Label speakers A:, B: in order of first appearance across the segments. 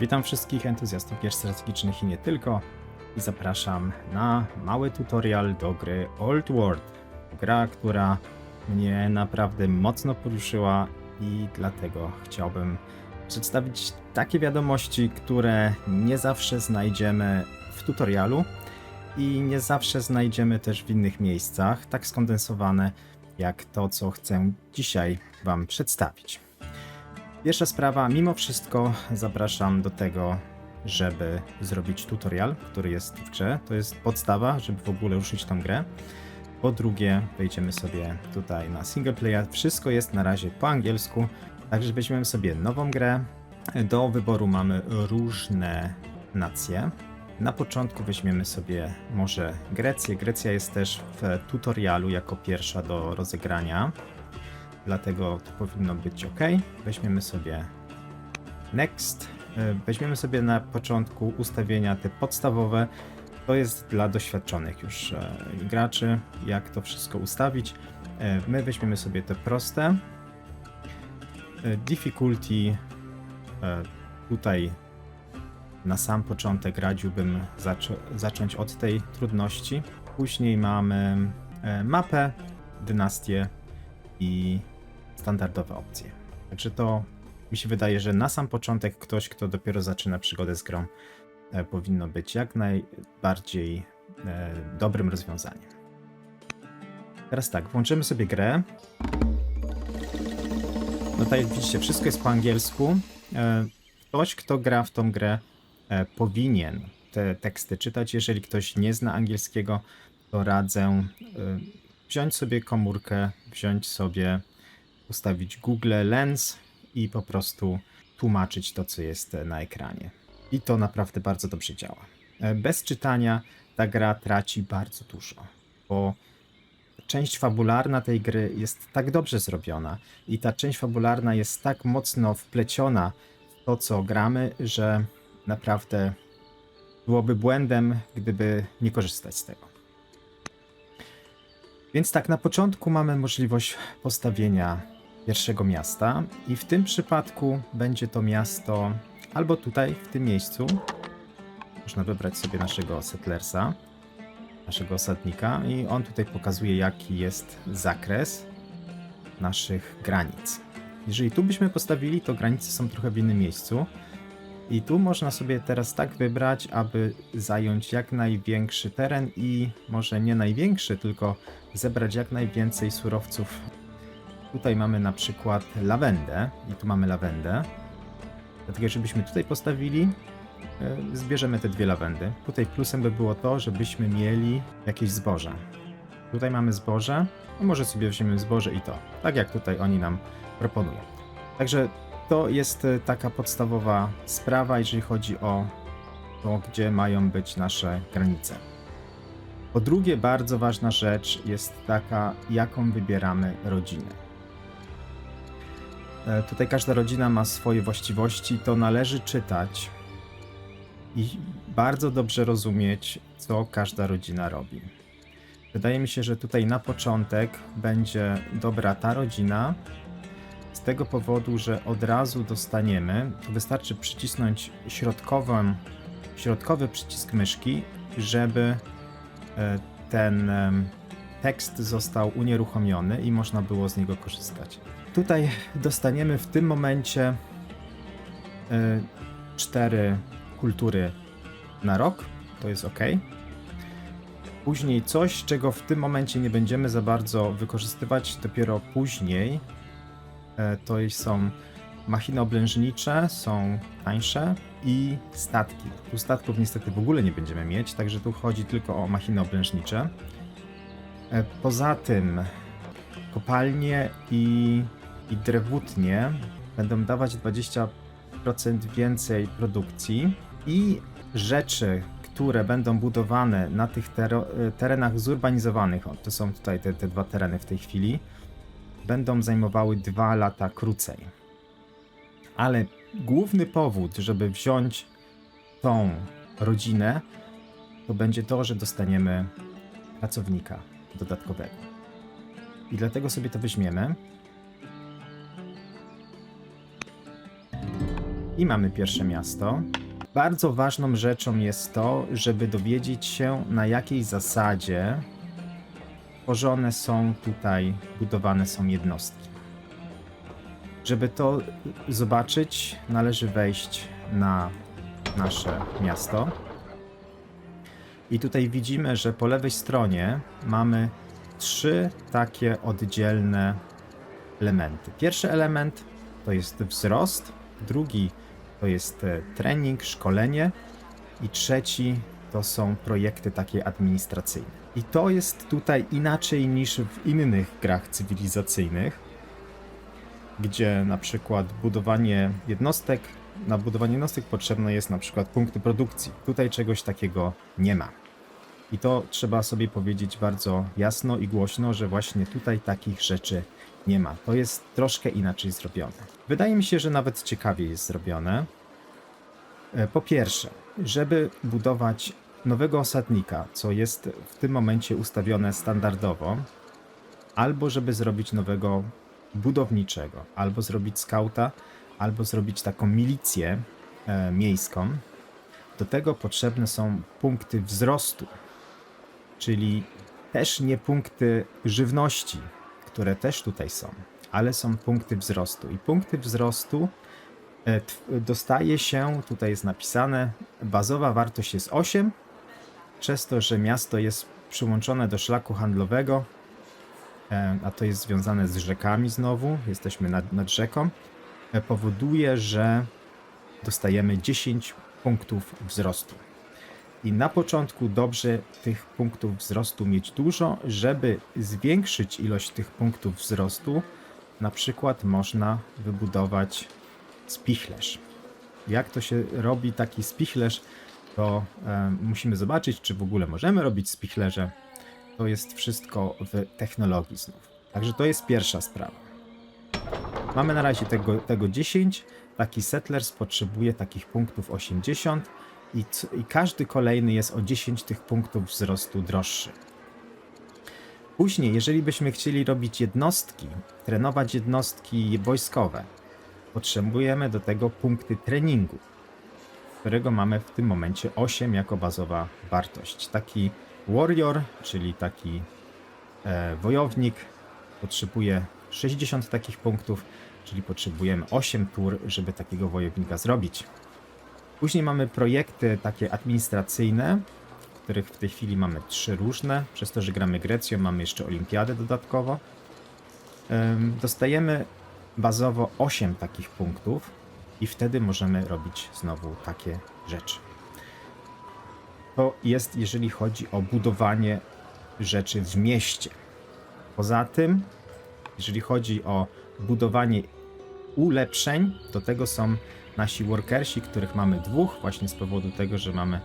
A: Witam wszystkich entuzjastów gier strategicznych i nie tylko i zapraszam na mały tutorial do gry Old World. Gra, która mnie naprawdę mocno poruszyła i dlatego chciałbym przedstawić takie wiadomości, które nie zawsze znajdziemy w tutorialu i nie zawsze znajdziemy też w innych miejscach, tak skondensowane jak to, co chcę dzisiaj Wam przedstawić. Pierwsza sprawa, mimo wszystko zapraszam do tego, żeby zrobić tutorial, który jest w grze. To jest podstawa, żeby w ogóle ruszyć tą grę. Po drugie, wejdziemy sobie tutaj na single player. Wszystko jest na razie po angielsku, także weźmiemy sobie nową grę. Do wyboru mamy różne nacje. Na początku weźmiemy sobie może Grecję. Grecja jest też w tutorialu jako pierwsza do rozegrania dlatego to powinno być ok. Weźmiemy sobie Next. E, Weźmiemy sobie na początku ustawienia te podstawowe. To jest dla doświadczonych już e, graczy, jak to wszystko ustawić. E, My weźmiemy sobie te proste. Difficulty tutaj na sam początek radziłbym zaczą- zacząć od tej trudności. Później mamy mapę, dynastię i standardowe opcje. Także to mi się wydaje, że na sam początek ktoś, kto dopiero zaczyna przygodę z grą, e, powinno być jak najbardziej e, dobrym rozwiązaniem. Teraz tak, włączymy sobie grę. No tak jak widzicie, wszystko jest po angielsku. E, ktoś, kto gra w tą grę, powinien te teksty czytać. Jeżeli ktoś nie zna angielskiego, to radzę wziąć sobie komórkę, wziąć sobie, ustawić Google Lens i po prostu tłumaczyć to, co jest na ekranie. I to naprawdę bardzo dobrze działa. E, Bez czytania ta gra traci bardzo dużo, bo część fabularna tej gry jest tak dobrze zrobiona i ta część fabularna jest tak mocno wpleciona w to, co gramy, że naprawdę byłoby błędem, gdyby nie korzystać z tego. Więc tak, na początku mamy możliwość postawienia pierwszego miasta i w tym przypadku będzie to miasto albo tutaj, w tym miejscu. Można wybrać sobie naszego settlersa, naszego osadnika i on tutaj pokazuje jaki jest zakres naszych granic. Jeżeli tu byśmy postawili, to granice są trochę w innym miejscu. I tu można sobie teraz tak wybrać, aby zająć jak największy teren i może nie największy, tylko zebrać jak najwięcej surowców. Tutaj mamy na przykład lawendę i tu mamy lawendę. Dlatego, żebyśmy tutaj postawili, e, zbierzemy te dwie lawendy. Tutaj plusem by było to, żebyśmy mieli jakieś zboże. Tutaj mamy zboże, no może sobie weźmiemy zboże i to, tak jak tutaj oni nam proponują. Także to jest e, taka podstawowa sprawa, jeżeli chodzi o to, gdzie mają być nasze granice. Po drugie, bardzo ważna rzecz jest taka, jaką wybieramy rodzinę. E, Tutaj każda rodzina ma swoje właściwości, to należy czytać i bardzo dobrze rozumieć, co każda rodzina robi. Wydaje mi się, że tutaj na początek będzie dobra ta rodzina, z tego powodu, że od razu dostaniemy, to wystarczy przycisnąć środkowy przycisk myszki, żeby e, ten tekst został unieruchomiony i można było z niego korzystać. Tutaj dostaniemy w tym momencie e, cztery kultury na rok, to jest ok. Później coś, czego w tym momencie nie będziemy za bardzo wykorzystywać, dopiero później E, to są machiny oblężnicze, są tańsze i statki. Tu statków niestety w ogóle nie będziemy mieć, także tu chodzi tylko o machiny oblężnicze. E, Poza tym kopalnie i, i drewutnie będą dawać 20% więcej produkcji i rzeczy, które będą budowane na tych e, terenach zurbanizowanych, to są tutaj te, te dwa tereny w tej chwili, będą zajmowały dwa lata krócej. Ale główny powód, żeby wziąć tą rodzinę, to będzie to, że dostaniemy pracownika dodatkowego. I dlatego sobie to weźmiemy. I mamy pierwsze miasto. Bardzo ważną rzeczą jest to, żeby dowiedzieć się, na jakiej zasadzie tworzone są tutaj, budowane są jednostki. Żeby to zobaczyć, należy wejść na nasze miasto. I tutaj widzimy, że po lewej stronie mamy trzy takie oddzielne elementy. Pierwszy element to jest wzrost, drugi to jest e, trening, szkolenie i trzeci to są projekty takie administracyjne. I to jest tutaj inaczej niż w innych grach cywilizacyjnych, gdzie na przykład budowanie jednostek, na budowanie jednostek potrzebne jest na przykład punkty produkcji. Tutaj czegoś takiego nie ma. I to trzeba sobie powiedzieć bardzo jasno i głośno, że właśnie tutaj takich rzeczy nie ma. To jest troszkę inaczej zrobione. Wydaje mi się, że nawet ciekawie jest zrobione. E, Po pierwsze, żeby budować nowego osadnika, co jest w tym momencie ustawione standardowo, albo żeby zrobić nowego budowniczego, albo zrobić skauta, albo zrobić taką milicję e, miejską, do tego potrzebne są punkty wzrostu, czyli też nie punkty żywności, które też tutaj są, ale są punkty wzrostu. I punkty wzrostu e, dostaje się, tutaj jest napisane, bazowa wartość jest 8, przez to, że miasto jest przyłączone do szlaku handlowego, e, a to jest związane z rzekami znowu, jesteśmy nad, nad rzeką, e, powoduje, że dostajemy 10 punktów wzrostu. I na początku dobrze tych punktów wzrostu mieć dużo, żeby zwiększyć ilość tych punktów wzrostu. Na przykład można wybudować spichlerz. Jak to się robi taki spichlerz, to e, musimy zobaczyć, czy w ogóle możemy robić spichlerze. To jest wszystko w technologii znów. Także to jest pierwsza sprawa. Mamy na razie tego, tego 10. Taki settlers potrzebuje takich punktów 80 i, i każdy kolejny jest o 10 tych punktów wzrostu droższy. Później, jeżeli byśmy chcieli robić jednostki, trenować jednostki wojskowe, potrzebujemy do tego punkty treningu, którego mamy w tym momencie 8 jako bazowa wartość. Taki warrior, czyli taki e, wojownik, potrzebuje 60 takich punktów, czyli potrzebujemy 8 tur, żeby takiego wojownika zrobić. Później mamy projekty takie administracyjne, których w tej chwili mamy trzy różne. Przez to, że gramy Grecją, mamy jeszcze olimpiadę dodatkowo. Dostajemy bazowo 8 takich punktów i wtedy możemy robić znowu takie rzeczy. To jest, jeżeli chodzi o budowanie rzeczy w mieście. Poza tym, jeżeli chodzi o budowanie ulepszeń, do tego są nasi workersi, których mamy dwóch, właśnie z powodu tego, że mamy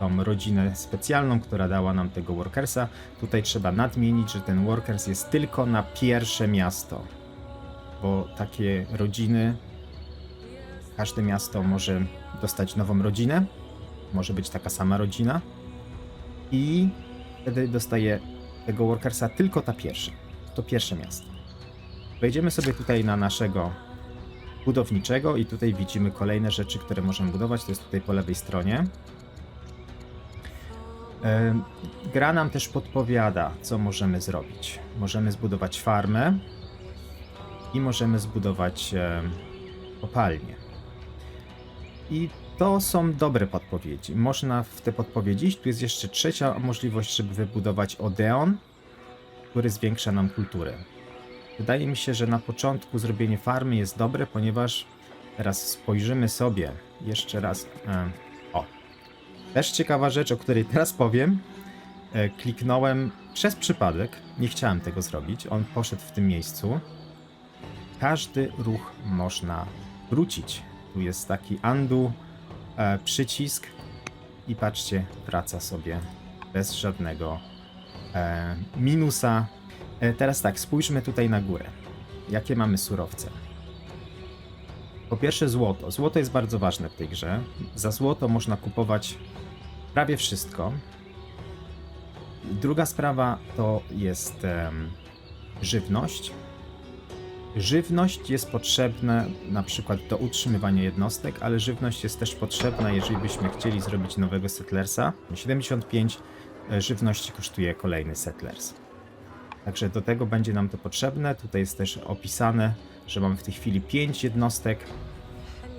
A: tą rodzinę specjalną, która dała nam tego workersa. Tutaj trzeba nadmienić, że ten workers jest tylko na pierwsze miasto, bo takie rodziny, każde miasto może dostać nową rodzinę, może być taka sama rodzina i wtedy dostaje tego workersa tylko ta pierwsza, to pierwsze miasto. Wejdziemy sobie tutaj na naszego budowniczego i tutaj widzimy kolejne rzeczy, które możemy budować. To jest tutaj po lewej stronie. Gra nam też podpowiada, co możemy zrobić. Możemy zbudować farmę i możemy zbudować em, kopalnię. I to są dobre podpowiedzi. Można w te podpowiedzi iść. Tu jest jeszcze trzecia możliwość, żeby wybudować Odeon, który zwiększa nam kulturę. Wydaje mi się, że na początku zrobienie farmy jest dobre, ponieważ teraz spojrzymy sobie jeszcze raz. E, o. Też ciekawa rzecz, o której teraz powiem. E, kliknąłem przez przypadek. Nie chciałem tego zrobić. On poszedł w tym miejscu. Każdy ruch można wrócić. Tu jest taki undo e, przycisk i patrzcie, wraca sobie bez żadnego minusa. E, teraz tak, spójrzmy tutaj na górę. Jakie mamy surowce? Po pierwsze złoto. Złoto jest bardzo ważne w tej grze. Za złoto można kupować prawie wszystko. Druga sprawa to jest żywność. Żywność jest potrzebna na przykład do utrzymywania jednostek, ale żywność jest też potrzebna, jeżeli byśmy chcieli zrobić nowego settlersa. 75 e, żywności kosztuje kolejny settlers. Także do tego będzie nam to potrzebne. Tutaj jest też opisane, że mamy w tej chwili 5 jednostek,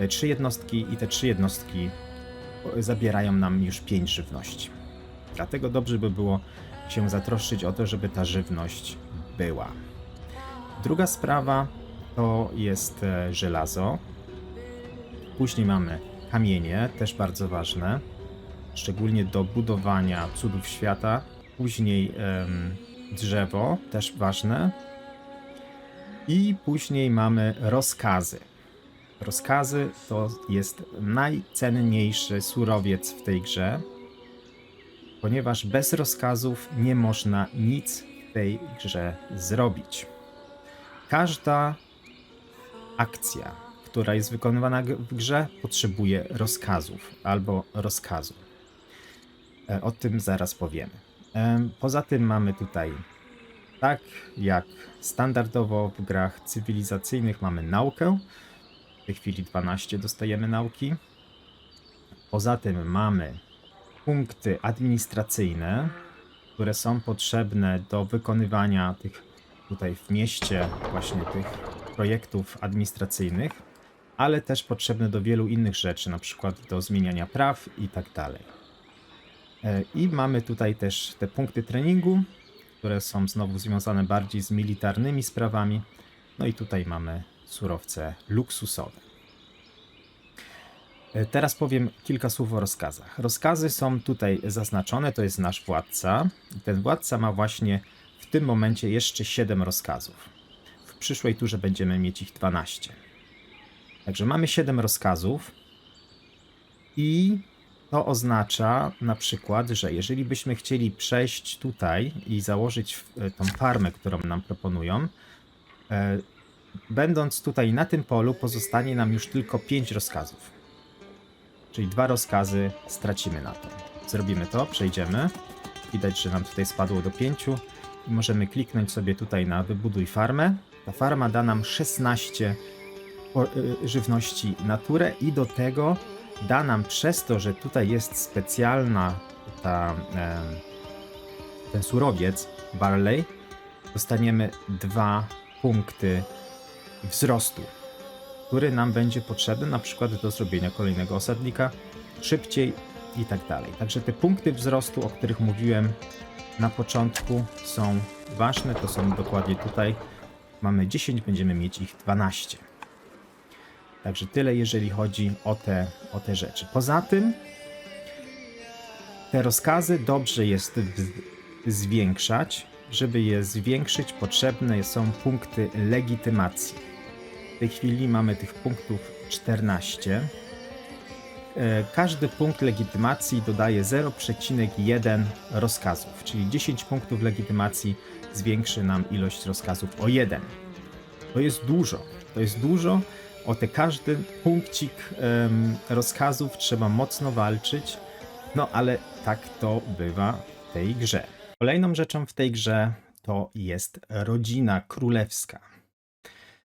A: 3 jednostki i te 3 jednostki e, zabierają nam już 5 żywności. Dlatego dobrze by było się zatroszczyć o to, żeby ta żywność była. Druga sprawa to jest e, żelazo. Później mamy kamienie, też bardzo ważne, szczególnie do budowania cudów świata. Później drzewo, też ważne. I później mamy rozkazy. Rozkazy to jest najcenniejszy surowiec w tej grze, ponieważ bez rozkazów nie można nic w tej grze zrobić. Każda akcja, która jest wykonywana w grze, potrzebuje rozkazów albo rozkazu. E, O tym zaraz powiemy. Poza tym mamy tutaj, tak jak standardowo w grach cywilizacyjnych, mamy naukę. W tej chwili 12 dostajemy nauki. Poza tym mamy punkty administracyjne, które są potrzebne do wykonywania tych tutaj w mieście właśnie tych projektów administracyjnych, ale też potrzebne do wielu innych rzeczy, na przykład do zmieniania praw i tak dalej. E, I mamy tutaj też te punkty treningu, które są znowu związane bardziej z militarnymi sprawami. No i tutaj mamy surowce luksusowe. E, Teraz powiem kilka słów o rozkazach. Rozkazy są tutaj zaznaczone, to jest nasz władca. Ten władca ma właśnie w tym momencie jeszcze 7 rozkazów. W przyszłej turze będziemy mieć ich 12. Także mamy 7 rozkazów i to oznacza na przykład, że jeżeli byśmy chcieli przejść tutaj i założyć e, tą farmę, którą nam proponują, e, będąc tutaj na tym polu pozostanie nam już tylko 5 rozkazów. Czyli dwa rozkazy stracimy na to. Zrobimy to, przejdziemy. Widać, że nam tutaj spadło do 5 i możemy kliknąć sobie tutaj na wybuduj farmę. Ta farma da nam 16 po- y, żywności naturę i do tego da nam przez to, że tutaj jest specjalna ta, ten surowiec barley, dostaniemy dwa punkty wzrostu, który nam będzie potrzebny na przykład do zrobienia kolejnego osadnika szybciej i tak dalej. Także te punkty wzrostu, o których mówiłem na początku są ważne, to są dokładnie tutaj. Mamy 10, będziemy mieć ich 12. Także tyle, jeżeli chodzi o te, o te rzeczy. Poza tym, te rozkazy dobrze jest zwiększać. Żeby je zwiększyć, potrzebne są punkty legitymacji. W tej chwili mamy tych punktów 14. E, Każdy punkt legitymacji dodaje 0,1 rozkazów, czyli 10 punktów legitymacji zwiększy nam ilość rozkazów o 1. To jest dużo. To jest dużo. O te każdy punkcik rozkazów trzeba mocno walczyć. No ale tak to bywa w tej grze. Kolejną rzeczą w tej grze to jest rodzina królewska.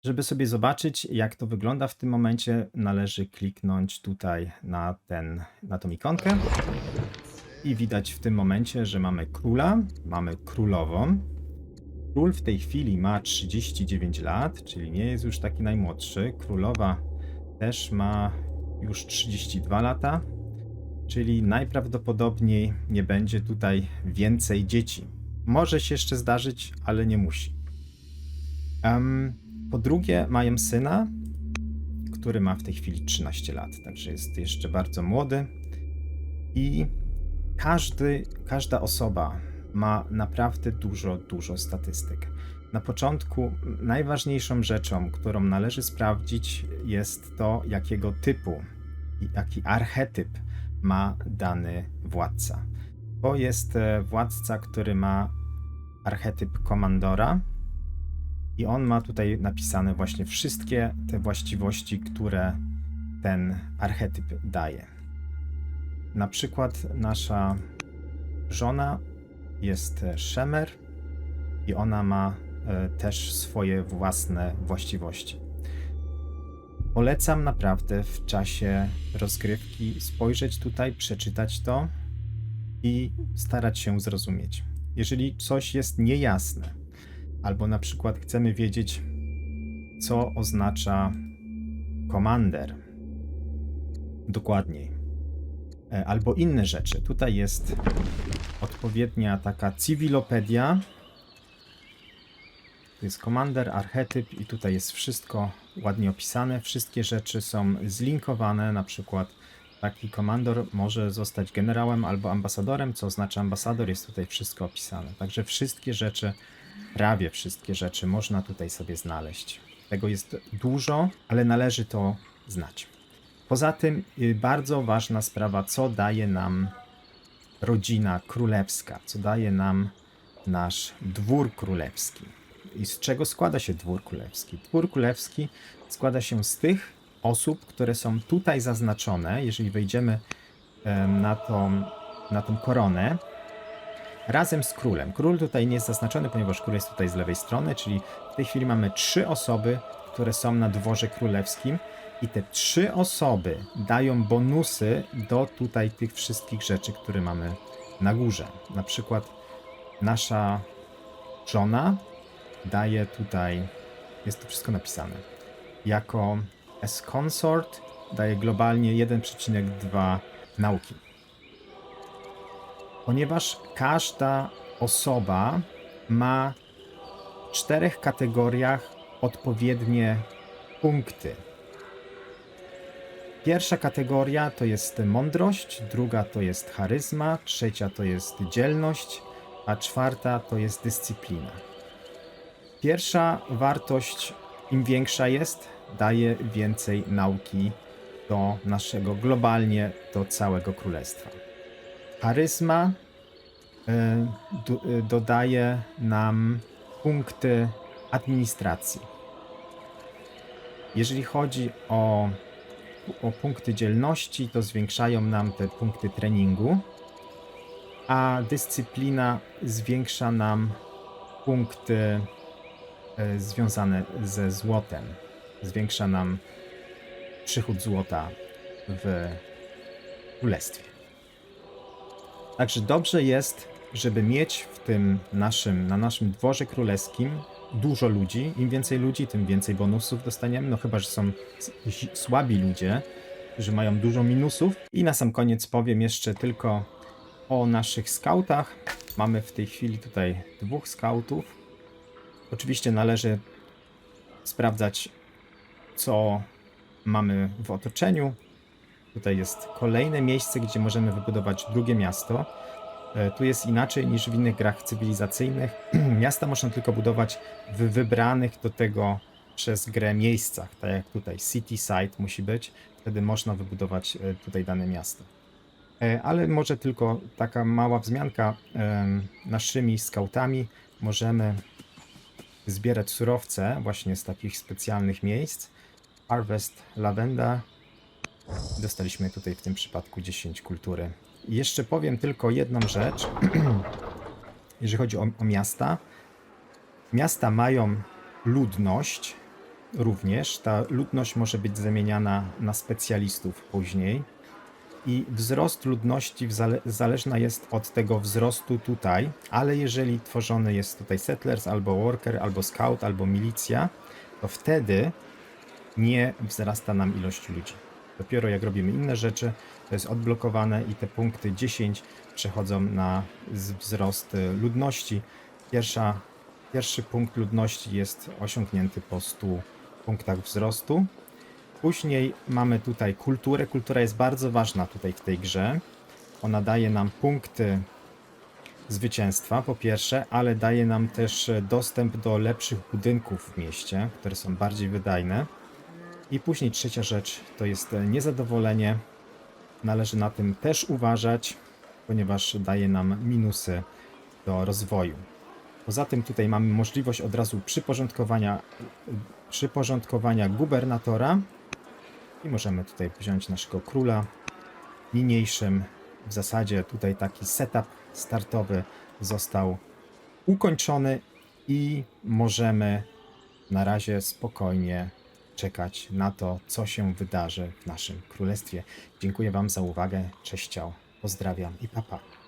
A: Żeby sobie zobaczyć, jak to wygląda w tym momencie, należy kliknąć tutaj na, ten, na tą ikonkę. I widać w tym momencie, że mamy króla, mamy królową. Król w tej chwili ma 39 lat, czyli nie jest już taki najmłodszy. Królowa też ma już 32 lata, czyli najprawdopodobniej nie będzie tutaj więcej dzieci. Może się jeszcze zdarzyć, ale nie musi. Em, po drugie, mają syna, który ma w tej chwili 13 lat, także jest jeszcze bardzo młody. I każdy, każda osoba ma naprawdę dużo, dużo statystyk. Na początku najważniejszą rzeczą, którą należy sprawdzić, jest to, jakiego typu i jaki archetyp ma dany władca. To jest e, władca, który ma archetyp komandora, i on ma tutaj napisane właśnie wszystkie te właściwości, które ten archetyp daje. Na przykład nasza żona jest Shemer i ona ma e, też swoje własne właściwości. Polecam naprawdę w czasie rozgrywki spojrzeć tutaj, przeczytać to i starać się zrozumieć. Jeżeli coś jest niejasne, albo na przykład chcemy wiedzieć, co oznacza komander, dokładniej, e, albo inne rzeczy. Tutaj jest odpowiednia taka cywilopedia. Tu jest komander, archetyp i tutaj jest wszystko ładnie opisane. Wszystkie rzeczy są zlinkowane, na przykład taki komandor może zostać generałem albo ambasadorem, co oznacza ambasador, jest tutaj wszystko opisane. Także wszystkie rzeczy, prawie wszystkie rzeczy można tutaj sobie znaleźć. Tego jest dużo, ale należy to znać. Poza tym y, bardzo ważna sprawa, co daje nam rodzina królewska, co daje nam nasz dwór królewski. I z czego składa się dwór królewski? Dwór królewski składa się z tych osób, które są tutaj zaznaczone. Jeżeli wejdziemy em, na tą, na tą koronę, razem z królem. Król tutaj nie jest zaznaczony, ponieważ król jest tutaj z lewej strony, czyli w tej chwili mamy trzy osoby, które są na dworze królewskim. I te trzy osoby dają bonusy do tutaj tych wszystkich rzeczy, które mamy na górze. Na przykład nasza żona daje tutaj, jest to wszystko napisane, jako as consort daje globalnie 1,2 nauki. Ponieważ każda osoba ma w czterech kategoriach odpowiednie punkty. Pierwsza kategoria to jest mądrość, druga to jest charyzma, trzecia to jest dzielność, a czwarta to jest dyscyplina. Pierwsza wartość, im większa jest, daje więcej nauki do naszego globalnie, do całego królestwa. Charyzma y, do- dodaje nam punkty administracji. Jeżeli chodzi o o punkty dzielności, to zwiększają nam te punkty treningu, a dyscyplina zwiększa nam punkty e, związane ze złotem. Zwiększa nam przychód złota w królestwie. Także dobrze jest, żeby mieć w tym naszym, na naszym dworze królewskim dużo ludzi. Im więcej ludzi, tym więcej bonusów dostaniemy. No chyba, że są słabi ludzie, którzy mają dużo minusów. I na sam koniec powiem jeszcze tylko o naszych skautach. Mamy w tej chwili tutaj dwóch skautów. Oczywiście należy sprawdzać, co mamy w otoczeniu. Tutaj jest kolejne miejsce, gdzie możemy wybudować drugie miasto. E, Tu jest inaczej niż w innych grach cywilizacyjnych. Miasta można tylko budować w wybranych do tego przez grę miejscach, tak jak tutaj city site musi być, wtedy można wybudować e, tutaj dane miasto. E, Ale może tylko taka mała wzmianka. Naszymi skautami możemy zbierać surowce właśnie z takich specjalnych miejsc. Harvest Lavenda. Dostaliśmy tutaj w tym przypadku 10 kultury. Jeszcze powiem tylko jedną rzecz. Jeżeli chodzi o, o miasta. Miasta mają ludność również. Ta ludność może być zamieniana na specjalistów później. I wzrost ludności zale zależna jest od tego wzrostu tutaj, ale jeżeli tworzony jest tutaj settlers, albo worker, albo scout, albo milicja, to wtedy nie wzrasta nam ilość ludzi. Dopiero jak robimy inne rzeczy, to jest odblokowane i te punkty 10 przechodzą na wzrost y, ludności. Pierwsza, pierwszy punkt ludności jest osiągnięty po 100 punktach wzrostu. Później mamy tutaj kulturę. Kultura jest bardzo ważna tutaj w tej grze. Ona daje nam punkty zwycięstwa, po pierwsze, ale daje nam też e, dostęp do lepszych budynków w mieście, które są bardziej wydajne. I później trzecia rzecz to jest e, niezadowolenie. Należy na tym też uważać, ponieważ daje nam minusy do rozwoju. Poza tym tutaj mamy możliwość od razu przyporządkowania, przyporządkowania gubernatora i możemy tutaj wziąć naszego króla. Niniejszym w zasadzie tutaj taki setup startowy został ukończony i możemy na razie spokojnie czekać na to, co się wydarzy w naszym królestwie. Dziękuję Wam za uwagę. Cześć, ciao. Pozdrawiam i papa. Pa.